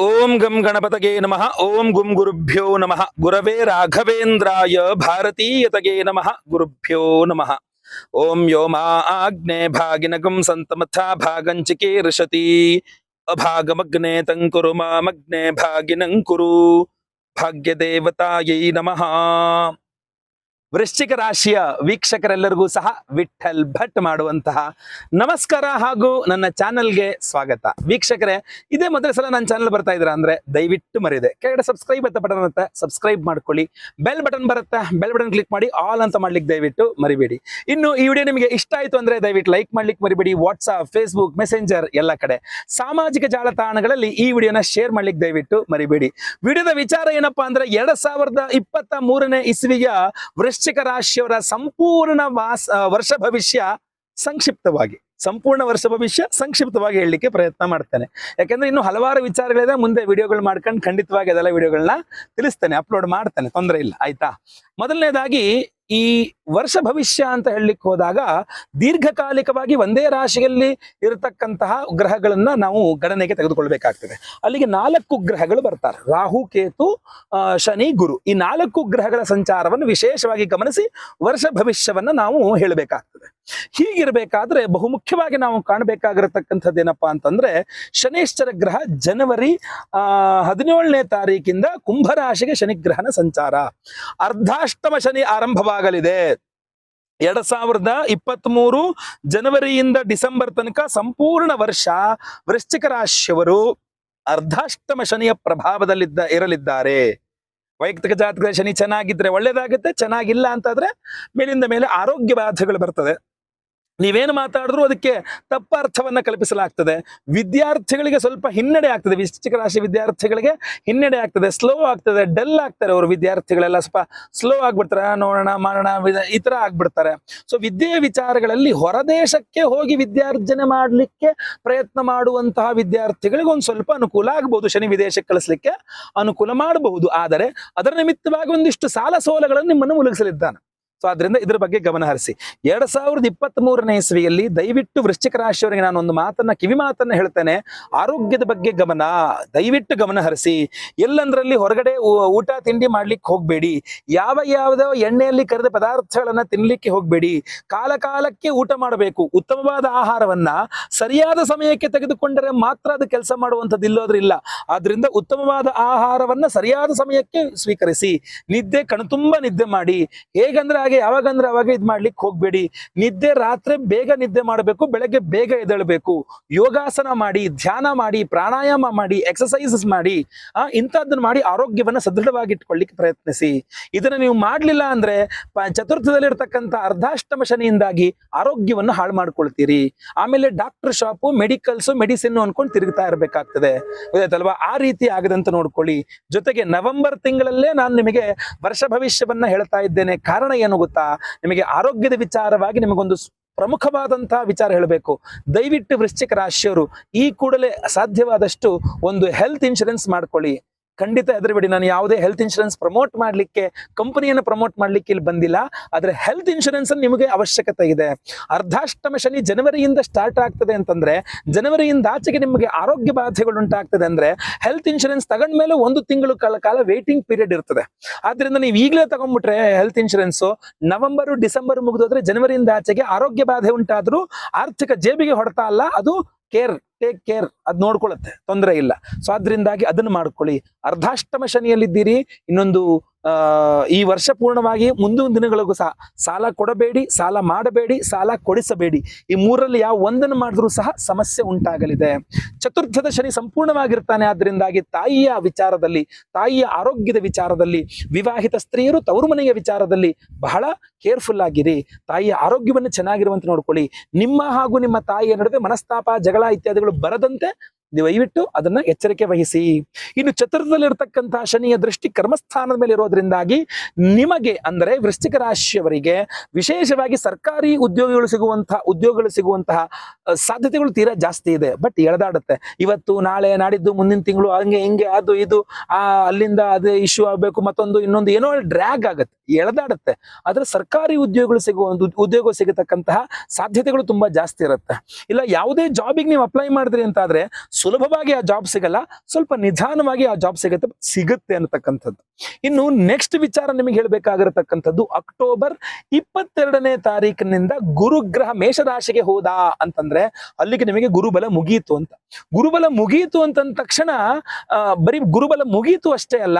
ఓం గం గణపతగే నమ. ఓం గుం గురుభ్యో నమ. గురవే రాఘవేంద్రాయ భారతీయతగే నమ. గురుభ్యో నమ. ఓం మా ఆగ్నే భాగినగం సంతమథా భాగం చికీర్షతి అభాగమగ్నే తంకురు మామగ్నే భాగినం కురు. భాగ్యదేవతాయై నమ. ವೃಶ್ಚಿಕ ರಾಶಿಯ ವೀಕ್ಷಕರೆಲ್ಲರಿಗೂ ಸಹ ವಿಠಲ್ ಭಟ್ ಮಾಡುವಂತಹ ನಮಸ್ಕಾರ ಹಾಗೂ ನನ್ನ ಚಾನೆಲ್ಗೆ ಸ್ವಾಗತ. ವೀಕ್ಷಕರೇ, ಇದೇ ಮೊದಲ ಸಲ ನನ್ನ ಚಾನಲ್ ಬರ್ತಾ ಇದ್ದೀರಾ ಅಂದ್ರೆ ದಯವಿಟ್ಟು ಮರೆಯದೆ. ಕೆಳಗಡೆ ಸಬ್ಸ್ಕ್ರೈಬ್ ಅಂತ ಬಟನ್ ಇರುತ್ತೆ ಸಬ್ಸ್ಕ್ರೈಬ್ ಮಾಡ್ಕೊಳ್ಳಿ. ಬೆಲ್ ಬಟನ್ ಬರುತ್ತೆ ಬೆಲ್ ಬಟನ್ ಕ್ಲಿಕ್ ಮಾಡಿ ಆಲ್ ಅಂತ ಮಾಡ್ಲಿಕ್ಕೆ ದಯವಿಟ್ಟು ಮರಿಬೇಡಿ. ಇನ್ನು ಈ ವಿಡಿಯೋ ನಿಮಗೆ ಇಷ್ಟ ಆಯ್ತು ಅಂದ್ರೆ ದಯವಿಟ್ಟು ಲೈಕ್ ಮಾಡ್ಲಿಕ್ಕೆ ಮರಿಬೇಡಿ. ವಾಟ್ಸ್ಆಪ್ ಫೇಸ್ಬುಕ್ ಮೆಸೆಂಜರ್ ಎಲ್ಲ ಕಡೆ. ಸಾಮಾಜಿಕ ಜಾಲತಾಣಗಳಲ್ಲಿ ಈ ವಿಡಿಯೋನ ಶೇರ್ ಮಾಡ್ಲಿಕ್ಕೆ ದಯವಿಟ್ಟು ಮರಿಬೇಡಿ. ವಿಡಿಯೋದ ವಿಚಾರ ಏನಪ್ಪಾ ಅಂದ್ರೆ ಎರಡ್ ಸಾವಿರದ ಇಪ್ಪತ್ತ ಮೂರನೇ ಇಸ್ವಿಯ ವೃಶ್ಚಿಕ ರಾಶಿಯವರ ಸಂಪೂರ್ಣ ವಾಸ ವರ್ಷ ಭವಿಷ್ಯ ಸಂಕ್ಷಿಪ್ತವಾಗಿ, ಸಂಪೂರ್ಣ ವರ್ಷ ಭವಿಷ್ಯ ಸಂಕ್ಷಿಪ್ತವಾಗಿ ಹೇಳಲಿಕ್ಕೆ ಪ್ರಯತ್ನ ಮಾಡ್ತೇನೆ. ಯಾಕಂದ್ರೆ ಇನ್ನು ಹಲವಾರು ವಿಚಾರಗಳಿದೆ, ಮುಂದೆ ವಿಡಿಯೋಗಳು ಮಾಡ್ಕೊಂಡು ಖಂಡಿತವಾಗಿ ಅದೆಲ್ಲ ವಿಡಿಯೋಗಳನ್ನ ತಿಳಿಸ್ತೇನೆ, ಅಪ್ಲೋಡ್ ಮಾಡ್ತೇನೆ, ತೊಂದರೆ ಇಲ್ಲ, ಆಯ್ತಾ? ಮೊದಲನೇದಾಗಿ ಈ ವರ್ಷ ಭವಿಷ್ಯ ಅಂತ ಹೇಳಲಿಕ್ಕೆ ಹೋದಾಗ ದೀರ್ಘಕಾಲಿಕವಾಗಿ ಒಂದೇ ರಾಶಿಯಲ್ಲಿ ಇರತಕ್ಕಂತಹ ಗ್ರಹಗಳನ್ನ ನಾವು ಗಣನೆಗೆ ತೆಗೆದುಕೊಳ್ಬೇಕಾಗ್ತದೆ. ಅಲ್ಲಿಗೆ ನಾಲ್ಕು ಗ್ರಹಗಳು ಬರ್ತಾರೆ. ರಾಹು, ಕೇತು ಶನಿ, ಗುರು. ಈ ನಾಲ್ಕು ಗ್ರಹಗಳ ಸಂಚಾರವನ್ನು ವಿಶೇಷವಾಗಿ ಗಮನಿಸಿ ವರ್ಷ ಭವಿಷ್ಯವನ್ನ ನಾವು ಹೇಳಬೇಕಾಗ್ತದೆ. ಹೀಗಿರಬೇಕಾದ್ರೆ ಬಹುಮುಖ್ಯವಾಗಿ ನಾವು ಕಾಣಬೇಕಾಗಿರತಕ್ಕಂಥದ್ದು ಏನಪ್ಪಾ ಅಂತಂದ್ರೆ ಶನೇಶ್ವರ ಗ್ರಹ ಜನವರಿ, ಆ, ಹದಿನೇಳನೇ ತಾರೀಕಿಂದ ಕುಂಭರಾಶಿಗೆ ಶನಿಗ್ರಹನ ಸಂಚಾರ. ಅರ್ಧಾಷ್ಟಮ ಶನಿ ಆರಂಭವಾಗಲಿದೆ. ಎರಡ್ ಸಾವಿರದ ಇಪ್ಪತ್ತ್ ಮೂರು ಜನವರಿಯಿಂದ ಡಿಸೆಂಬರ್ ತನಕ ಸಂಪೂರ್ಣ ವರ್ಷ ವೃಶ್ಚಿಕ ರಾಶಿಯವರು ಅರ್ಧಾಷ್ಟಮ ಶನಿಯ ಪ್ರಭಾವದಲ್ಲಿದ್ದ, ಇರಲಿದ್ದಾರೆ. ವೈಯಕ್ತಿಕ ಜಾತಕ ಶನಿ ಚೆನ್ನಾಗಿದ್ರೆ ಒಳ್ಳೇದಾಗುತ್ತೆ, ಚೆನ್ನಾಗಿಲ್ಲ ಅಂತಾದ್ರೆ ಮೇಲಿಂದ ಮೇಲೆ ಆರೋಗ್ಯ ಬಾಧೆಗಳು ಬರ್ತದೆ. ನೀವೇನು ಮಾತಾಡಿದ್ರು ಅದಕ್ಕೆ ತಪ್ಪ ಅರ್ಥವನ್ನ ಕಲ್ಪಿಸಲಾಗ್ತದೆ. ವಿದ್ಯಾರ್ಥಿಗಳಿಗೆ ಸ್ವಲ್ಪ ಹಿನ್ನಡೆ ಆಗ್ತದೆ. ವೃಶ್ಚಿಕ ರಾಶಿ ವಿದ್ಯಾರ್ಥಿಗಳಿಗೆ ಹಿನ್ನಡೆ ಆಗ್ತದೆ. ಸ್ಲೋ ಆಗ್ತದೆ. ಡಲ್ ಆಗ್ತಾರೆ ಅವರು ವಿದ್ಯಾರ್ಥಿಗಳೆಲ್ಲ. ಸ್ವಲ್ಪ ಸ್ಲೋ ಆಗ್ಬಿಡ್ತಾರೆ. ನೋಡೋಣ, ಮಾಡೋಣ ಈ ತರ ಆಗ್ಬಿಡ್ತಾರೆ. ಸೊ ವಿದ್ಯೆಯ ವಿಚಾರಗಳಲ್ಲಿ ಹೊರದೇಶಕ್ಕೆ ಹೋಗಿ ವಿದ್ಯಾರ್ಜನೆ ಮಾಡಲಿಕ್ಕೆ ಪ್ರಯತ್ನ ಮಾಡುವಂತಹ ವಿದ್ಯಾರ್ಥಿಗಳಿಗೆ ಒಂದು ಸ್ವಲ್ಪ ಅನುಕೂಲ ಆಗಬಹುದು ಶನಿ ವಿದೇಶಕ್ಕೆ ಕಳಿಸ್ಲಿಕ್ಕೆ ಅನುಕೂಲ ಮಾಡಬಹುದು. ಆದರೆ ಅದರ ನಿಮಿತ್ತವಾಗಿ ಒಂದಿಷ್ಟು ಸಾಲ ಸೋಲಗಳನ್ನು ನಿಮ್ಮನ್ನು ಮುಳುಗಿಸಲಿದ್ದಾನೆ. ಸೊ ಆದ್ರಿಂದ ಇದ್ರ ಬಗ್ಗೆ ಗಮನ ಹರಿಸಿ. ಎರಡ್ ಸಾವಿರದ ಇಪ್ಪತ್ತ್ ಮೂರನೇ ಇಸ್ವಿಯಲ್ಲಿ ದಯವಿಟ್ಟು ವೃಶ್ಚಿಕ ರಾಶಿಯವರಿಗೆ ನಾನು ಒಂದು ಮಾತನ್ನ, ಕಿವಿ ಮಾತನ್ನ ಹೇಳ್ತೇನೆ. ಆರೋಗ್ಯದ ಬಗ್ಗೆ ಗಮನ, ದಯವಿಟ್ಟು ಗಮನ ಹರಿಸಿ. ಎಲ್ಲಂದ್ರಲ್ಲಿ ಹೊರಗಡೆ ಊಟ, ತಿಂಡಿ ಮಾಡ್ಲಿಕ್ಕೆ ಹೋಗ್ಬೇಡಿ. ಯಾವ ಯಾವ್ದೋ ಎಣ್ಣೆಯಲ್ಲಿ ಕರೆದ ಪದಾರ್ಥಗಳನ್ನ ತಿನ್ಲಿಕ್ಕೆ ಹೋಗ್ಬೇಡಿ. ಕಾಲ ಕಾಲಕ್ಕೆ ಊಟ ಮಾಡಬೇಕು. ಉತ್ತಮವಾದ ಆಹಾರವನ್ನ ಸರಿಯಾದ ಸಮಯಕ್ಕೆ ತೆಗೆದುಕೊಂಡರೆ ಮಾತ್ರ ಅದು ಕೆಲಸ ಮಾಡುವಂಥದ್ದು ಇಲ್ಲೋದ್ರ ಇಲ್ಲ. ಆದ್ರಿಂದ ಉತ್ತಮವಾದ ಆಹಾರವನ್ನ ಸರಿಯಾದ ಸಮಯಕ್ಕೆ ಸ್ವೀಕರಿಸಿ. ನಿದ್ದೆ ಕಣ್ತುಂಬ ನಿದ್ದೆ ಮಾಡಿ. ಹೇಗಂದ್ರೆ ಹಾಗೆ ಯಾವಾಗಂದ್ರೆ ಅವಾಗ ಇದ್ ಮಾಡ್ಲಿಕ್ಕೆ ಹೋಗ್ಬೇಡಿ. ನಿದ್ದೆ ರಾತ್ರಿ ಬೇಗ ನಿದ್ದೆ ಮಾಡಬೇಕು, ಬೆಳಗ್ಗೆ ಬೇಗ ಎದ್ದೇಳಬೇಕು. ಯೋಗಾಸನ ಮಾಡಿ, ಧ್ಯಾನ ಮಾಡಿ, ಪ್ರಾಣಾಯಾಮ ಮಾಡಿ ಎಕ್ಸಸೈಸಸ್ ಮಾಡಿ, ಆ, ಇಂಥದ್ದನ್ನ ಮಾಡಿ ಆರೋಗ್ಯವನ್ನ ಸದೃಢವಾಗಿ ಇಟ್ಕೊಳ್ಳಿಕ್ಕೆ ಪ್ರಯತ್ನಿಸಿ. ಇದನ್ನ ನೀವು ಮಾಡ್ಲಿಲ್ಲ ಅಂದ್ರೆ ಚತುರ್ಥದಲ್ಲಿ ಚತುರ್ಥದಲ್ಲಿರ್ತಕ್ಕಂಥ ಅರ್ಧಾಷ್ಟಮ ಶನಿಯಿಂದಾಗಿ ಆರೋಗ್ಯವನ್ನು ಹಾಳು ಮಾಡ್ಕೊಳ್ತೀರಿ. ಆಮೇಲೆ ಡಾಕ್ಟರ್ ಶಾಪು ಮೆಡಿಕಲ್ಸ್ ಮೆಡಿಸಿನ್ ಅನ್ಕೊಂಡು ತಿರುಗ್ತಾ ಇರಬೇಕಾಗ್ತದೆ. ಗೊತ್ತಾಯ್ತಲ್ವಾ? ಆ ರೀತಿ ಆಗದಂತ ನೋಡ್ಕೊಳ್ಳಿ. ಜೊತೆಗೆ ನವೆಂಬರ್ ತಿಂಗಳಲ್ಲೇ ನಾನು ನಿಮಗೆ ವರ್ಷ ಭವಿಷ್ಯವನ್ನ ಹೇಳ್ತಾ ಇದ್ದೇನೆ. ಕಾರಣ ಏನು? ಗೊತ್ತಾ? ನಿಮಗೆ ಆರೋಗ್ಯದ ವಿಚಾರವಾಗಿ ನಿಮಗೊಂದು ಪ್ರಮುಖವಾದಂತಹ ವಿಚಾರ ಹೇಳಬೇಕು. ದಯವಿಟ್ಟು ವೃಶ್ಚಿಕ ರಾಶಿಯವರು ಈ ಕೂಡಲೇ ಸಾಧ್ಯವಾದಷ್ಟು ಒಂದು ಹೆಲ್ತ್ ಇನ್ಶೂರೆನ್ಸ್ ಮಾಡ್ಕೊಳ್ಳಿ. ಖಂಡಿತ ಹೆದರಬೇಡಿ. ನಾನು ಯಾವುದೇ ಹೆಲ್ತ್ ಇನ್ಶೂರೆನ್ಸ್ ಪ್ರಮೋಟ್ ಮಾಡಲಿಕ್ಕೆ, ಕಂಪನಿಯನ್ನು ಪ್ರಮೋಟ್ ಮಾಡಲಿಕ್ಕೆ ಇಲ್ಲಿ ಬಂದಿಲ್ಲ. ಆದರೆ ಹೆಲ್ತ್ ಇನ್ಶೂರೆನ್ಸ್ ನಿಮಗೆ ಅವಶ್ಯಕತೆ ಇದೆ. ಅರ್ಧಾಷ್ಟಮ ಶನಿ ಜನವರಿಯಿಂದ ಸ್ಟಾರ್ಟ್ ಆಗ್ತದೆ ಅಂತಂದ್ರೆ, ಜನವರಿಯಿಂದ ಆಚೆಗೆ ನಿಮಗೆ ಆರೋಗ್ಯ ಬಾಧೆಗಳು ಉಂಟಾಗ್ತದೆ ಅಂದ್ರೆ ಹೆಲ್ತ್ ಇನ್ಶೂರೆನ್ಸ್ ತಗೊಂಡ್ಮೇಲೆ ಒಂದು ತಿಂಗಳು ಕಾಲ ಕಾಲ ವೇಟಿಂಗ್ ಪೀರಿಯಡ್ ಇರ್ತದೆ. ಆದ್ರಿಂದ ನೀವು ಈಗಲೇ ತಗೊಂಡ್ಬಿಟ್ರೆ ಹೆಲ್ತ್ ಇನ್ಶೂರೆನ್ಸ್ ನವೆಂಬರ್, ಡಿಸೆಂಬರ್ ಮುಗಿದೋದ್ರೆ ಜನವರಿಯಿಂದ ಆಚೆಗೆ ಆರೋಗ್ಯ ಬಾಧೆ ಉಂಟಾದ್ರೂ ಆರ್ಥಿಕ ಜೇಬಿಗೆ ಹೊಡೆತ ಅಲ್ಲ, ಅದು ಕೇರ್ ಟೇಕ್ ಕೇರ್ ಅದ್ ನೋಡ್ಕೊಳ್ಳುತ್ತೆ ತೊಂದರೆ ಇಲ್ಲ. ಸೊ ಅದರಿಂದಾಗಿ ಅದನ್ನು ಮಾಡ್ಕೊಳ್ಳಿ. ಅರ್ಧಾಷ್ಟಮ ಶನಿಯಲ್ಲಿದ್ದೀರಿ, ಇನ್ನೊಂದು ಈ ವರ್ಷ ಪೂರ್ಣವಾಗಿ ಮುಂದಿನ ದಿನಗಳಿಗೂ ಸಹ ಸಾಲ ಕೊಡಬೇಡಿ, ಸಾಲ ಮಾಡಬೇಡಿ, ಸಾಲ ಕೊಡಿಸಬೇಡಿ. ಈ ಮೂರಲ್ಲಿ ಯಾವ ಒಂದನ್ನು ಮಾಡಿದ್ರೂ ಸಹ ಸಮಸ್ಯೆ ಉಂಟಾಗಲಿದೆ. ಚತುರ್ಥದ ಶನಿ ಸಂಪೂರ್ಣವಾಗಿರ್ತಾನೆ ಆದ್ದರಿಂದಾಗಿ ತಾಯಿಯ ವಿಚಾರದಲ್ಲಿ, ತಾಯಿಯ ಆರೋಗ್ಯದ ವಿಚಾರದಲ್ಲಿ, ವಿವಾಹಿತ ಸ್ತ್ರೀಯರು ತವರು ಮನೆಯ ವಿಚಾರದಲ್ಲಿ ಬಹಳ ಕೇರ್ಫುಲ್ ಆಗಿರಿ. ತಾಯಿಯ ಆರೋಗ್ಯವನ್ನು ಚೆನ್ನಾಗಿರುವಂತೆ ನೋಡ್ಕೊಳ್ಳಿ. ನಿಮ್ಮ ಹಾಗೂ ನಿಮ್ಮ ತಾಯಿಯ ನಡುವೆ ಮನಸ್ತಾಪ, ಜಗಳ ಇತ್ಯಾದಿಗಳು ಬರದಂತೆ ದಯವಿಟ್ಟು ಅದನ್ನ ಎಚ್ಚರಿಕೆ ವಹಿಸಿ. ಇನ್ನು ಚತುರ್ಥದಲ್ಲಿರ್ತಕ್ಕಂತಹ ಶನಿಯ ದೃಷ್ಟಿ ಕರ್ಮಸ್ಥಾನದ ಮೇಲೆ ಇರೋದ್ರಿಂದಾಗಿ ನಿಮಗೆ ಅಂದರೆ ವೃಶ್ಚಿಕ ರಾಶಿಯವರಿಗೆ ವಿಶೇಷವಾಗಿ ಸರ್ಕಾರಿ ಉದ್ಯೋಗಿಗಳು ಸಿಗುವಂತಹ ಉದ್ಯೋಗಗಳು ಸಿಗುವಂತಹ ಸಾಧ್ಯತೆಗಳು ತೀರಾ ಜಾಸ್ತಿ ಇದೆ. ಬಟ್ ಎಳೆದಾಡುತ್ತೆ. ಇವತ್ತು ನಾಳೆ ನಾಡಿದ್ದು ಮುಂದಿನ ತಿಂಗಳು ಹಂಗೆ ಹಿಂಗೆ ಅದು ಇದು, ಆ, ಅಲ್ಲಿಂದ ಅದೇ ಇಶ್ಯೂ ಆಗಬೇಕು, ಮತ್ತೊಂದು ಇನ್ನೊಂದು ಏನೋ ಡ್ರ್ಯಾಗ್ ಆಗುತ್ತೆ. ಎಳೆದಾಡುತ್ತೆ. ಆದ್ರೆ ಸರ್ಕಾರಿ ಉದ್ಯೋಗಗಳು ಸಿಗುವ ಉದ್ಯೋಗ ಸಿಗತಕ್ಕಂತಹ ಸಾಧ್ಯತೆಗಳು ತುಂಬಾ ಜಾಸ್ತಿ ಇರುತ್ತೆ. ಇಲ್ಲ, ಯಾವುದೇ ಜಾಬಿಗೆ ನೀವು ಅಪ್ಲೈ ಮಾಡಿದ್ರಿ ಅಂತಾದ್ರೆ ಸುಲಭವಾಗಿ ಆ ಜಾಬ್ ಸಿಗಲ್ಲ, ಸ್ವಲ್ಪ ನಿಧಾನವಾಗಿ ಆ ಜಾಬ್ ಸಿಗುತ್ತೆ ಸಿಗುತ್ತೆ ಅನ್ನತಕ್ಕಂಥದ್ದು. ಇನ್ನು ನೆಕ್ಸ್ಟ್ ವಿಚಾರ ನಿಮಗೆ ಹೇಳಬೇಕಾಗಿರತಕ್ಕಂಥದ್ದು ಅಕ್ಟೋಬರ್ ಇಪ್ಪತ್ತೆರಡನೇ ತಾರೀಕಿನಿಂದ ಗುರುಗ್ರಹ ಮೇಷರಾಶಿಗೆ ಹೋದ ಅಂತಂದ್ರೆ, ಅಲ್ಲಿಗೆ ನಿಮಗೆ ಗುರುಬಲ ಮುಗಿಯಿತು ಅಂತ. ಗುರುಬಲ ಮುಗಿಯಿತು ಅಂತಂದ ತಕ್ಷಣ ಬರೀ ಗುರುಬಲ ಮುಗಿಯಿತು ಅಷ್ಟೇ ಅಲ್ಲ,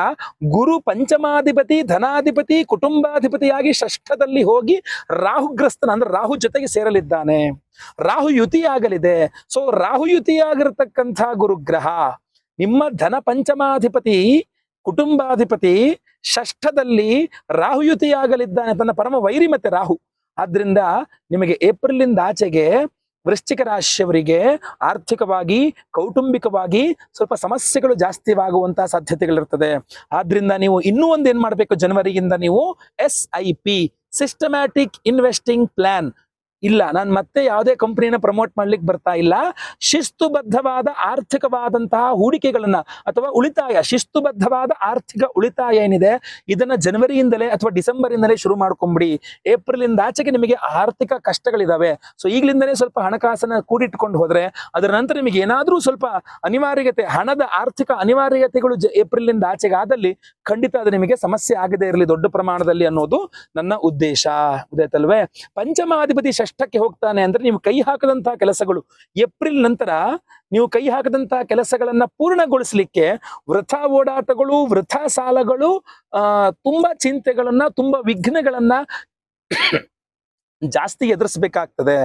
ಗುರು ಪಂಚಮಾಧಿಪತಿ, ಧನಾಧಿಪತಿ, ಕುಟುಂಬಾಧಿಪತಿಯಾಗಿ ಷಷ್ಠದಲ್ಲಿ ಹೋಗಿ ರಾಹುಗ್ರಸ್ತನ ಅಂದ್ರೆ ರಾಹು ಜೊತೆಗೆ ಸೇರಲಿದ್ದಾನೆ. ರಾಹು ಯುತಿಯಾಗಲಿದೆ ಸೊ ರಾಹು ಯುತಿಯಾಗಿರ್ತಕ್ಕಂಥ ಗುರುಗ್ರಹ, ನಿಮ್ಮ ಧನ ಪಂಚಮಾಧಿಪತಿ ಕುಟುಂಬಾಧಿಪತಿ, ಷಷ್ಠದಲ್ಲಿ ರಾಹುಯುತಿಯಾಗಲಿದ್ದಾನೆ, ತನ್ನ ಪರಮ ವೈರಿ ಮತ್ತೆ ರಾಹು. ಆದ್ರಿಂದ ನಿಮಗೆ ಏಪ್ರಿಲ್ ಇಂದ ಆಚೆಗೆ ವೃಶ್ಚಿಕ ರಾಶಿಯವರಿಗೆ ಆರ್ಥಿಕವಾಗಿ, ಕೌಟುಂಬಿಕವಾಗಿ ಸ್ವಲ್ಪ ಸಮಸ್ಯೆಗಳು ಜಾಸ್ತಿವಾಗುವಂತಹ ಸಾಧ್ಯತೆಗಳಿರ್ತದೆ ಆದ್ರಿಂದ ನೀವು ಇನ್ನೂ ಒಂದು ಏನ್ ಮಾಡಬೇಕು? ಜನವರಿಯಿಂದ ನೀವು S I P systematic investing plan ಇಲ್ಲ, ನಾನು ಮತ್ತೆ ಯಾವುದೇ ಕಂಪನಿನ ಪ್ರಮೋಟ್ ಮಾಡ್ಲಿಕ್ಕೆ ಬರ್ತಾ ಇಲ್ಲ. ಶಿಸ್ತುಬದ್ಧವಾದ ಆರ್ಥಿಕವಾದಂತಹ ಹೂಡಿಕೆಗಳನ್ನ ಅಥವಾ ಉಳಿತಾಯ, ಶಿಸ್ತುಬದ್ಧವಾದ ಆರ್ಥಿಕ ಉಳಿತಾಯ ಏನಿದೆ, ಇದನ್ನ ಜನವರಿಯಿಂದಲೇ ಅಥವಾ ಡಿಸೆಂಬರ್ ಇಂದಲೇ ಶುರು ಮಾಡ್ಕೊಂಬಿಡಿ. ಏಪ್ರಿಲ್ ಇಂದ ಆಚೆಗೆ ನಿಮಗೆ ಆರ್ಥಿಕ ಕಷ್ಟಗಳಿದಾವೆ. ಸೊ ಈಗಲಿಂದಲೇ ಸ್ವಲ್ಪ ಹಣಕಾಸನ್ನ ಕೂಡಿಟ್ಕೊಂಡು ಹೋದ್ರೆ, ಅದರ ನಂತರ ನಿಮಗೆ ಏನಾದ್ರೂ ಸ್ವಲ್ಪ ಅನಿವಾರ್ಯತೆ, ಹಣದ ಆರ್ಥಿಕ ಅನಿವಾರ್ಯತೆಗಳು ಏಪ್ರಿಲ್ ಇಂದ ಆಚೆಗೆ ಆದಲ್ಲಿ ಖಂಡಿತ ಅದು ನಿಮಗೆ ಸಮಸ್ಯೆ ಆಗದೇ ಇರಲಿ ದೊಡ್ಡ ಪ್ರಮಾಣದಲ್ಲಿ ಅನ್ನೋದು ನನ್ನ ಉದ್ದೇಶ. ಉದಯತಲ್ವೇ ಪಂಚಮಾಧಿಪತಿ ಷಷ್ಠಕ್ಕೆ ಹೋಗ್ತಾನೆ ಅಂದ್ರೆ ನೀವು ಕೈ ಹಾಕದಂತಹ ಕೆಲಸಗಳು. ಏಪ್ರಿಲ್ ನಂತರ ನೀವು ಕೈ ಹಾಕದಂತಹ ಕೆಲಸಗಳನ್ನ ಪೂರ್ಣಗೊಳಿಸಲಿಕ್ಕೆ ವೃಥಾ ಓಡಾಟಗಳು, ವೃಥಾ ಸಾಲಗಳು ತುಂಬಾ ಚಿಂತೆಗಳನ್ನ, ತುಂಬಾ ವಿಘ್ನಗಳನ್ನ ಜಾಸ್ತಿ ಎದುರಿಸಬೇಕಾಗ್ತದೆ.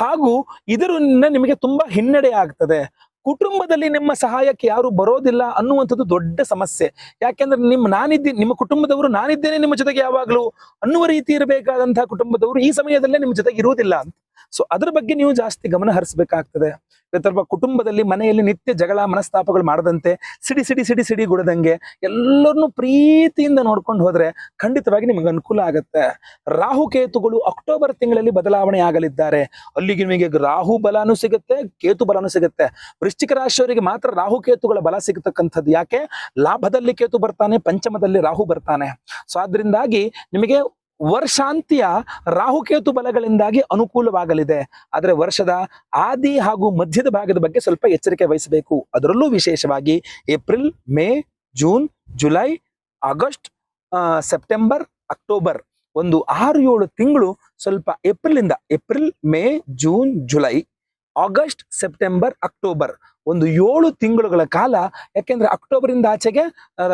ಹಾಗೂ ಇದರಿಂದ ನಿಮಗೆ ತುಂಬಾ ಹಿನ್ನಡೆ ಆಗ್ತದೆ. ಕುಟುಂಬದಲ್ಲಿ ನಿಮ್ಮ ಸಹಾಯಕ್ಕೆ ಯಾರು ಬರೋದಿಲ್ಲ ಅನ್ನುವಂಥದ್ದು ದೊಡ್ಡ ಸಮಸ್ಯೆ. ಯಾಕೆಂದ್ರೆ ನಿಮ್ಮ ನಾನಿದ್ದೆ, ನಿಮ್ಮ ಕುಟುಂಬದವರು ನಾನಿದ್ದೇನೆ ನಿಮ್ಮ ಜೊತೆಗೆ ಯಾವಾಗಲೂ ಅನ್ನುವ ರೀತಿ ಇರಬೇಕಾದಂತಹ ಕುಟುಂಬದವರು ಈ ಸಮಯದಲ್ಲೇ ನಿಮ್ಮ ಜೊತೆಗೆ ಇರುವುದಿಲ್ಲ ಸೊ ಅದ್ರ ಬಗ್ಗೆ ನೀವು ಜಾಸ್ತಿ ಗಮನ ಹರಿಸಬೇಕಾಗ್ತದೆ. ಅಥವಾ ಕುಟುಂಬದಲ್ಲಿ ಮನೆಯಲ್ಲಿ ನಿತ್ಯ ಜಗಳ, ಮನಸ್ತಾಪಗಳು ಮಾಡದಂತೆ, ಸಿಡಿ ಸಿಡಿ ಸಿಡಿ ಸಿಡಿ ಗುಡದಂಗೆ ಎಲ್ಲರನ್ನೂ ಪ್ರೀತಿಯಿಂದ ನೋಡ್ಕೊಂಡು ಹೋದ್ರೆ ಖಂಡಿತವಾಗಿ ನಿಮಗೆ ಅನುಕೂಲ ಆಗುತ್ತೆ. ರಾಹು ಕೇತುಗಳು ಅಕ್ಟೋಬರ್ ತಿಂಗಳಲ್ಲಿ ಬದಲಾವಣೆ ಆಗಲಿದ್ದಾರೆ ಅಲ್ಲಿಗೆ ನಿಮಗೆ ರಾಹು ಬಲಾನು ಸಿಗುತ್ತೆ, ಕೇತು ಬಲಾನು ಸಿಗುತ್ತೆ. ವೃಶ್ಚಿಕ ರಾಶಿಯವರಿಗೆ ಮಾತ್ರ ರಾಹು ಕೇತುಗಳ ಬಲ ಸಿಗತಕ್ಕಂಥದ್ದು. ಯಾಕೆ? ಲಾಭದಲ್ಲಿ ಕೇತು ಬರ್ತಾನೆ, ಪಂಚಮದಲ್ಲಿ ರಾಹು ಬರ್ತಾನೆ. ಸೊ ಆದ್ರಿಂದಾಗಿ ನಿಮಗೆ ವರ್ಷಾಂತ್ಯ ರಾಹುಕೇತು ಬಲಗಳಿಂದಾಗಿ ಅನುಕೂಲವಾಗಲಿದೆ. ಆದರೆ ವರ್ಷದ ಆದಿ ಹಾಗೂ ಮಧ್ಯದ ಭಾಗದ ಬಗ್ಗೆ ಸ್ವಲ್ಪ ಎಚ್ಚರಿಕೆ ವಹಿಸಬೇಕು. ಅದರಲ್ಲೂ ವಿಶೇಷವಾಗಿ April, May, June, July, August September, October ಒಂದು ಆರು ಏಳು ತಿಂಗಳು ಸ್ವಲ್ಪ ಏಪ್ರಿಲ್ ಇಂದ April, May, June, July August, September, October. ಒಂದು ಏಳು ತಿಂಗಳುಗಳ ಕಾಲ. ಯಾಕೆಂದ್ರೆ ಅಕ್ಟೋಬರ್ ಇಂದ ಆಚೆಗೆ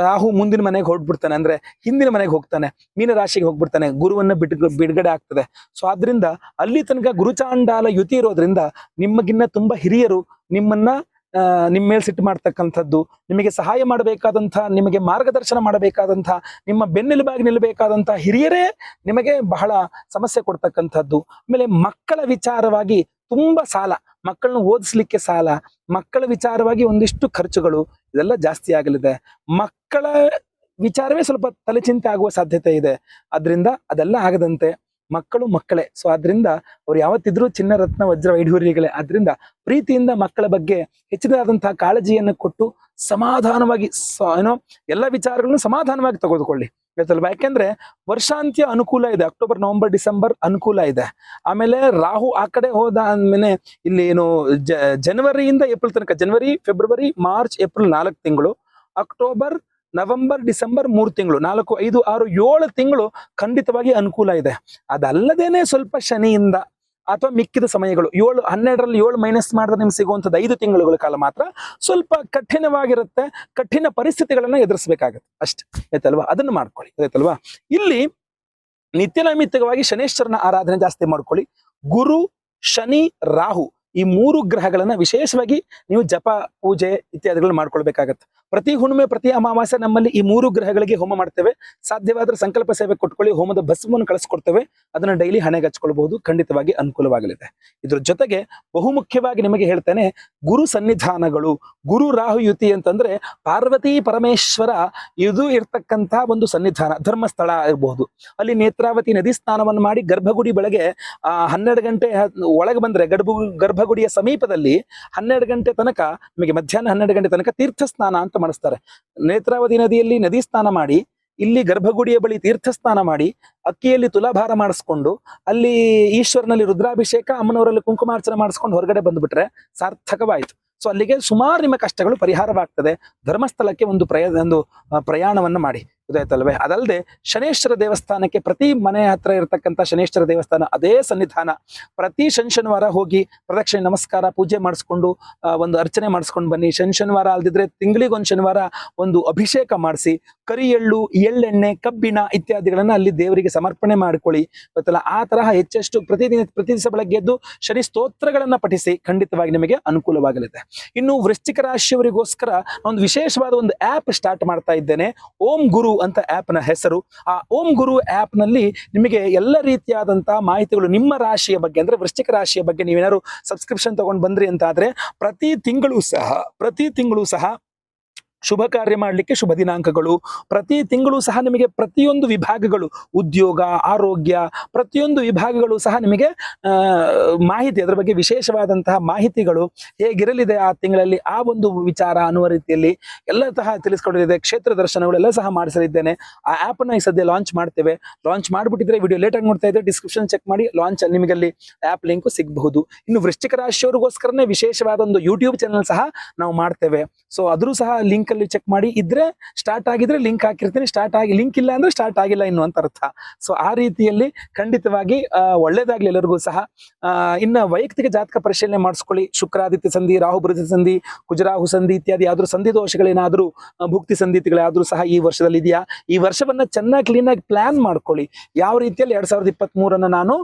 ರಾಹು ಮುಂದಿನ ಮನೆಗೆ ಹೊರಟ್ಬಿಡ್ತಾನೆ ಅಂದ್ರೆ ಹಿಂದಿನ ಮನೆಗೆ ಹೋಗ್ತಾನೆ. ಮೀನರಾಶಿಗೆ ಹೋಗ್ಬಿಡ್ತಾನೆ. ಗುರುವನ್ನ ಬಿಡ್ ಬಿಡುಗಡೆ ಆಗ್ತದೆ. ಸೊ ಆದ್ರಿಂದ ಅಲ್ಲಿ ತನಕ ಗುರುಚಾಂಡಾಲ ಯುತಿ ಇರೋದ್ರಿಂದ ನಿಮಗಿನ್ನ ತುಂಬಾ ಹಿರಿಯರು ನಿಮ್ಮನ್ನ ನಿಮ್ಮ ಮೇಲೆ ಸಿಟ್ಟು ಮಾಡ್ತಕ್ಕಂಥದ್ದು, ನಿಮಗೆ ಸಹಾಯ ಮಾಡಬೇಕಾದಂಥ, ನಿಮಗೆ ಮಾರ್ಗದರ್ಶನ ಮಾಡಬೇಕಾದಂಥ, ನಿಮ್ಮ ಬೆನ್ನೆಲುಬಾಗಿ ನಿಲ್ಲಬೇಕಾದಂಥ ಹಿರಿಯರೇ ನಿಮಗೆ ಬಹಳ ಸಮಸ್ಯೆ ಕೊಡ್ತಕ್ಕಂಥದ್ದು. ಆಮೇಲೆ ಮಕ್ಕಳ ವಿಚಾರವಾಗಿ ತುಂಬ ಸಾಲ. ಮಕ್ಕಳನ್ನ ಓದಿಸ್ಲಿಕ್ಕೆ ಸಾಲ, ಮಕ್ಕಳ ವಿಚಾರವಾಗಿ ಒಂದಿಷ್ಟು ಖರ್ಚುಗಳು ಇದೆಲ್ಲ ಜಾಸ್ತಿ ಆಗಲಿದೆ. ಮಕ್ಕಳ ವಿಚಾರವೇ ಸ್ವಲ್ಪ ತಲೆಚಿಂತೆ ಆಗುವ ಸಾಧ್ಯತೆ ಇದೆ. ಅದರಿಂದ ಅದೆಲ್ಲ ಆಗದಂತೆ ಮಕ್ಕಳು ಮಕ್ಕಳೇ. ಸೊ ಆದ್ರಿಂದ ಅವ್ರು ಯಾವತ್ತಿದ್ರೂ ಚಿನ್ನ ರತ್ನ ವಜ್ರ, ವೈಢೂರ್ಯಗಳೇ. ಆದ್ರಿಂದ ಪ್ರೀತಿಯಿಂದ ಮಕ್ಕಳ ಬಗ್ಗೆ ಹೆಚ್ಚಿನದಾದಂತಹ ಕಾಳಜಿಯನ್ನು ಕೊಟ್ಟು ಸಮಾಧಾನವಾಗಿ ಏನೋ ಎಲ್ಲ ವಿಚಾರಗಳನ್ನು ಸಮಾಧಾನವಾಗಿ ತೆಗೆದುಕೊಳ್ಳಿ. ಗೊತ್ತಲ್ವಾ ಯಾಕೆಂದ್ರೆ ವರ್ಷಾಂತ್ಯ ಅನುಕೂಲ ಇದೆ, ಅಕ್ಟೋಬರ್, ನವೆಂಬರ್, ಡಿಸೆಂಬರ್ ಅನುಕೂಲ ಇದೆ. ಆಮೇಲೆ ರಾಹು ಆ ಕಡೆ ಹೋದ ಅಂದ್ಮೇಲೆ ಇಲ್ಲಿ ಏನು ಜನವರಿಯಿಂದ ಏಪ್ರಿಲ್ ತನಕ, ಜನವರಿ, ಫೆಬ್ರವರಿ, ಮಾರ್ಚ್, ಏಪ್ರಿಲ್ ನಾಲ್ಕು ತಿಂಗಳು, ಅಕ್ಟೋಬರ್, ನವೆಂಬರ್, ಡಿಸೆಂಬರ್ ಮೂರು ತಿಂಗಳು, ನಾಲ್ಕು, ಐದು, ಆರು, ಏಳು ತಿಂಗಳು ಖಂಡಿತವಾಗಿ ಅನುಕೂಲ ಇದೆ. ಅದಲ್ಲದೇನೆ ಸ್ವಲ್ಪ ಶನಿಯಿಂದ ಅಥವಾ ಮಿಕ್ಕಿದ ಸಮಯಗಳು, ಏಳು, ಹನ್ನೆರಡರಲ್ಲಿ ಏಳು ಮೈನಸ್ ಮಾಡಿದ್ರೆ ನಿಮ್ಗೆ ಸಿಗುವಂಥದ್ದು ಐದು ತಿಂಗಳುಗಳ ಕಾಲ ಮಾತ್ರ, ಸ್ವಲ್ಪ ಕಠಿಣವಾಗಿರುತ್ತೆ, ಕಠಿಣ ಪರಿಸ್ಥಿತಿಗಳನ್ನ ಎದುರಿಸಬೇಕಾಗತ್ತೆ. ಅಷ್ಟೇ, ಆಯ್ತಲ್ವಾ? ಅದನ್ನು ಮಾಡ್ಕೊಳ್ಳಿ, ಆಯ್ತಲ್ವಾ? ಇಲ್ಲಿ ನಿತ್ಯ ನೈಮಿತ್ತಿಕವಾಗಿ ಶನೇಶ್ವರನ ಆರಾಧನೆ ಜಾಸ್ತಿ ಮಾಡ್ಕೊಳ್ಳಿ. ಗುರು, ಶನಿ, ರಾಹು ಈ ಮೂರು ಗ್ರಹಗಳನ್ನ ವಿಶೇಷವಾಗಿ ನೀವು ಜಪ, ಪೂಜೆ ಇತ್ಯಾದಿಗಳನ್ನ ಮಾಡ್ಕೊಳ್ಬೇಕಾಗತ್ತೆ. ಪ್ರತಿ ಹುಣ್ಣಿಮೆ, ಪ್ರತಿ ಅಮಾವಾಸ್ಯೆ ನಮ್ಮಲ್ಲಿ ಈ ಮೂರು ಗ್ರಹಗಳಿಗೆ ಹೋಮ ಮಾಡ್ತೇವೆ. ಸಾಧ್ಯವಾದ್ರೆ ಸಂಕಲ್ಪ ಸೇವೆ ಕೊಟ್ಕೊಳ್ಳಿ, ಹೋಮದ ಭಸ್ಮವನ್ನು ಕಳಿಸ್ಕೊಡ್ತೇವೆ. ಅದನ್ನ ಡೈಲಿ ಹಣೆಗೆ ಹಚ್ಕೊಳ್ಬಹುದು, ಖಂಡಿತವಾಗಿ ಅನುಕೂಲವಾಗಲಿದೆ. ಇದ್ರ ಜೊತೆಗೆ ಬಹುಮುಖ್ಯವಾಗಿ ನಿಮಗೆ ಹೇಳ್ತೇನೆ, ಗುರು ಸನ್ನಿಧಾನಗಳು, ಗುರು ರಾಹು ಯುತಿ ಅಂತಂದ್ರೆ ಪಾರ್ವತಿ ಪರಮೇಶ್ವರ ಇದು ಇರ್ತಕ್ಕಂತಹ ಒಂದು ಸನ್ನಿಧಾನ, ಧರ್ಮಸ್ಥಳ ಇರಬಹುದು. ಅಲ್ಲಿ ನೇತ್ರಾವತಿ ನದಿ ಸ್ನಾನವನ್ನು ಮಾಡಿ ಗರ್ಭಗುಡಿ ಬೆಳಗ್ಗೆ, ಆ, ಹನ್ನೆರಡು ಗಂಟೆ ಒಳಗೆ ಬಂದ್ರೆ ಗರ್ಭ, ಗರ್ಭಗುಡಿಯ ಸಮೀಪದಲ್ಲಿ ಹನ್ನೆರಡು ಗಂಟೆ ತನಕ, ನಿಮಗೆ ಮಧ್ಯಾಹ್ನ ಹನ್ನೆರಡು ಗಂಟೆ ತನಕ ತೀರ್ಥ ಸ್ನಾನ ಅಂತ ಮಾಡಿಸ್ತಾರೆ. ನೇತ್ರಾವತಿ ನದಿಯಲ್ಲಿ ನದಿ ಸ್ನಾನ ಮಾಡಿ, ಇಲ್ಲಿ ಗರ್ಭಗುಡಿಯ ಬಳಿ ತೀರ್ಥ ಸ್ನಾನ ಮಾಡಿ, ಅಕ್ಕಿಯಲ್ಲಿ ತುಲಾಭಾರ ಮಾಡಿಸ್ಕೊಂಡು, ಅಲ್ಲಿ ಈಶ್ವರನಲ್ಲಿ ರುದ್ರಾಭಿಷೇಕ, ಅಮ್ಮನವರಲ್ಲಿ ಕುಂಕುಮಾರ್ಚನೆ ಮಾಡಿಸ್ಕೊಂಡು ಹೊರಗಡೆ ಬಂದ್ಬಿಟ್ರೆ ಸಾರ್ಥಕವಾಯಿತು. ಸೊ ಅಲ್ಲಿಗೆ ಸುಮಾರು ನಿಮ್ಮ ಕಷ್ಟಗಳು ಪರಿಹಾರವಾಗ್ತದೆ. ಧರ್ಮಸ್ಥಳಕ್ಕೆ ಒಂದು ಪ್ರಯ, ಒಂದು ಪ್ರಯಾಣವನ್ನು ಮಾಡಿ. ಗೊತ್ತಾಯ್ತಲ್ವೇ ಅದಲ್ಲದೆ ಶನೇಶ್ವರ ದೇವಸ್ಥಾನಕ್ಕೆ ಪ್ರತಿ ಮನೆ ಹತ್ರ ಇರತಕ್ಕಂಥ ಶನೇಶ್ವರ ದೇವಸ್ಥಾನ ಅದೇ ಸನ್ನಿಧಾನ. ಪ್ರತಿ ಶನಿ ಶನಿವಾರ ಹೋಗಿ ಪ್ರದಕ್ಷಿಣೆ ನಮಸ್ಕಾರ, ಪೂಜೆ ಮಾಡಿಸ್ಕೊಂಡು ಒಂದು ಅರ್ಚನೆ ಮಾಡಿಸ್ಕೊಂಡು ಬನ್ನಿ. ಶನಿ ಶನಿವಾರ ಅಲ್ದಿದ್ರೆ ತಿಂಗಳಿಗೊಂದು ಶನಿವಾರ ಒಂದು ಅಭಿಷೇಕ ಮಾಡಿಸಿ ಕರಿ ಎಳ್ಳು ಎಳ್ಳೆಣ್ಣೆ, ಕಬ್ಬಿಣ ಇತ್ಯಾದಿಗಳನ್ನ ಅಲ್ಲಿ ದೇವರಿಗೆ ಸಮರ್ಪಣೆ ಮಾಡಿಕೊಳ್ಳಿ. ಗೊತ್ತಲ್ಲ? ಆ ತರಹ ಹೆಚ್ಚೆಷ್ಟು ಪ್ರತಿದಿನ, ಪ್ರತಿ ದಿವಸ ಬೆಳಗ್ಗೆ ಎದ್ದು ಶನಿ ಸ್ತೋತ್ರಗಳನ್ನ ಪಠಿಸಿ ಖಂಡಿತವಾಗಿ ನಿಮಗೆ ಅನುಕೂಲವಾಗಲಿದೆ. ಇನ್ನು ವೃಶ್ಚಿಕ ರಾಶಿಯವರಿಗೋಸ್ಕರ ಒಂದು ವಿಶೇಷವಾದ ಒಂದು ಆಪ್ ಸ್ಟಾರ್ಟ್ ಮಾಡ್ತಾ ಇದ್ದೇನೆ. ಓಂ ಗುರು ಅಂತ ಆ್ಯಪ್ನ ನ ಹೆಸರು. ಆ ಓಂ ಗುರು ಆ್ಯಪ್ನಲ್ಲಿ ನಲ್ಲಿ ನಿಮಗೆ ಎಲ್ಲ ರೀತಿಯಾದಂತಹ ಮಾಹಿತಿಗಳು ನಿಮ್ಮ ರಾಶಿಯ ಬಗ್ಗೆ ಅಂದ್ರೆ ವೃಶ್ಚಿಕ ರಾಶಿಯ ಬಗ್ಗೆ ನೀವೇನಾದ್ರು ಸಬ್ಸ್ಕ್ರಿಪ್ಷನ್ ತಗೊಂಡು ಬಂದ್ರಿ ಅಂತ ಆದ್ರೆ ಪ್ರತಿ ತಿಂಗಳು ಸಹ, ಪ್ರತಿ ತಿಂಗಳು ಸಹ ಶುಭ ಕಾರ್ಯ ಮಾಡಲಿಕ್ಕೆ ಶುಭ ದಿನಾಂಕಗಳು. ಪ್ರತಿ ತಿಂಗಳು ಸಹ ನಿಮಗೆ ಪ್ರತಿಯೊಂದು ವಿಭಾಗಗಳು, ಉದ್ಯೋಗ, ಆರೋಗ್ಯ, ಪ್ರತಿಯೊಂದು ವಿಭಾಗಗಳು ಸಹ ನಿಮಗೆ ಮಾಹಿತಿ, ಅದರ ಬಗ್ಗೆ ವಿಶೇಷವಾದಂತಹ ಮಾಹಿತಿಗಳು ಹೇಗಿರಲಿದೆ ಆ ತಿಂಗಳಲ್ಲಿ, ಆ ಒಂದು ವಿಚಾರ ಅನ್ನುವ ರೀತಿಯಲ್ಲಿ ಎಲ್ಲ ಸಹ ತಿಳಿಸ್ಕೊಂಡಿದೆ. ಕ್ಷೇತ್ರ ದರ್ಶನಗಳೆಲ್ಲ ಸಹ ಮಾಡಿಸಲಿದ್ದೇನೆ. ಆ ಆಪ್ನ ಈ ಸದ್ಯ ಲಾಂಚ್ ಮಾಡ್ತೇವೆ. ಲಾಂಚ್ ಮಾಡಿಬಿಟ್ಟಿದ್ರೆ ವಿಡಿಯೋ ಲೇಟಾಗಿ ನೋಡ್ತಾ ಇದ್ರೆ ಡಿಸ್ಕ್ರಿಪ್ಷನ್ ಚೆಕ್ ಮಾಡಿ ಲಾಂಚ್ ನಿಮಗೆ ಅಲ್ಲಿ ಆಪ್ ಲಿಂಕ್ ಸಿಗಬಹುದು. ಇನ್ನು ವೃಶ್ಚಿಕ ರಾಶಿಯವರಿಗೋಸ್ಕರನೇ ವಿಶೇಷವಾದ ಒಂದು ಯೂಟ್ಯೂಬ್ ಚಾನಲ್ ಸಹ ನಾವು ಮಾಡ್ತೇವೆ. ಸೊ ಅದರೂ ಸಹ ಲಿಂಕ್ ಅಲ್ಲಿ ಚೆಕ್ ಮಾಡಿ, ಇದ್ರೆ ಸ್ಟಾರ್ಟ್ ಆಗಿದ್ರೆ ಲಿಂಕ್ ಹಾಕಿರ್ತೀನಿ. ಸ್ಟಾರ್ಟ್ ಆಗಿ ಲಿಂಕ್ ಇಲ್ಲ ಅಂದ್ರೆ ಸ್ಟಾರ್ಟ್ ಆಗಿಲ್ಲ ಇನ್ನು ಅಂತ ಅರ್ಥ. ಸೊ ಆ ರೀತಿಯಲ್ಲಿ ಖಂಡಿತವಾಗಿ ಒಳ್ಳೇದಾಗ್ಲಿ ಎಲ್ಲರಿಗೂ ಸಹ. ಇನ್ನ ವೈಯಕ್ತಿಕ ಜಾತಕ ಪರಿಶೀಲನೆ ಮಾಡಿಸ್ಕೊಳ್ಳಿ. ಶುಕ್ರಾದಿತ್ಯ ಸಂಧಿ, ರಾಹು ಸಂಧಿ, ಕುಜರಾಹು ಸಂಧಿ ಇತ್ಯಾದಿ ಯಾವ್ದು ಸಂಧಿ ದೋಷಗಳೇನಾದ್ರೂ ಭುಕ್ತಿ ಸಂಧಿತಿಗಳಾದ್ರೂ ಸಹ ಈ ವರ್ಷದಲ್ಲಿ ಇದೆಯಾ? ಈ ವರ್ಷವನ್ನ ಚೆನ್ನಾಗಿ ಕ್ಲೀನ್ ಆಗಿ ಪ್ಲಾನ್ ಮಾಡ್ಕೊಳ್ಳಿ. ಯಾವ ರೀತಿಯಲ್ಲಿ ಎರಡ್ ಸಾವಿರದ ಇಪ್ಪತ್ತ್ ಮೂರನ್ನ ನಾನು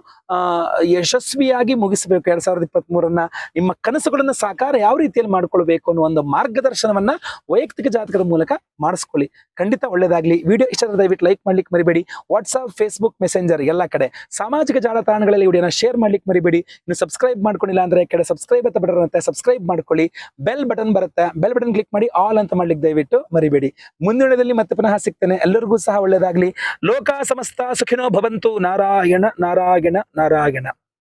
ಯಶಸ್ವಿಯಾಗಿ ಮುಗಿಸಬೇಕು. ಎರಡ್ ಸಾವಿರದ ಇಪ್ಪತ್ತ್ ಮೂರನ್ನ ನಿಮ್ಮ ಕನಸುಗಳನ್ನ ಸಾಕಾರ ಯಾವ ರೀತಿಯಲ್ಲಿ ಮಾಡ್ಕೊಳ್ಬೇಕು ಅನ್ನೋ ಒಂದು ಮಾರ್ಗದರ್ಶನವನ್ನ ವೈಯಕ್ತಿಕ ಜಾತಕದ ಮೂಲಕ ಮಾಡಿಸ್ಕೊಳ್ಳಿ. ಖಂಡಿತ ಒಳ್ಳೇದಾಗಲಿ. ವಿಡಿಯೋ ಇಷ್ಟ ದಯವಿಟ್ಟು ಲೈಕ್ ಮಾಡ್ಲಿಕ್ಕೆ ಮರಿಬೇಡಿ. ವಾಟ್ಸ್ಆಪ್ ಫೇಸ್ಬುಕ್ ಮೆಸೆಂಜರ್ ಎಲ್ಲ ಕಡೆ. ಸಾಮಾಜಿಕ ಜಾಲತಾಣಗಳಲ್ಲಿ ವಿಡಿಯೋನ ಶೇರ್ ಮಾಡ್ಲಿಕ್ಕೆ ಮರಿಬೇಡಿ. ಇನ್ನು ಸಬ್ಸ್ಕ್ರೈಬ್ ಮಾಡ್ಕೊಂಡಿಲ್ಲ ಅಂದ್ರೆ ಕಡೆ ಸಬ್ಸ್ಕ್ರೈಬ್ ಅಂತ ಬಟನ್ ಅಂತ ಸಬ್ಸ್ಕ್ರೈಬ್ ಮಾಡ್ಕೊಳ್ಳಿ. ಬೆಲ್ ಬಟನ್ ಬರುತ್ತೆ. ಬೆಲ್ ಬಟನ್ ಕ್ಲಿಕ್ ಮಾಡಿ ಆಲ್ ಅಂತ ಮಾಡ್ಲಿಕ್ಕೆ ದಯವಿಟ್ಟು ಮರಿಬೇಡಿ. ಮುಂದಿನದಲ್ಲಿ ಮತ್ತೆ ಪುನಃ ಸಿಗ್ತೇನೆ. ಎಲ್ಲರಿಗೂ ಸಹ ಒಳ್ಳೇದಾಗಲಿ. ಲೋಕ ಸಮಸ್ತ ಸುಖಿನೋ ಭವಂತು. ನಾರಾಯಣ ನಾರಾಯಣ ನಾರಾಯಣ.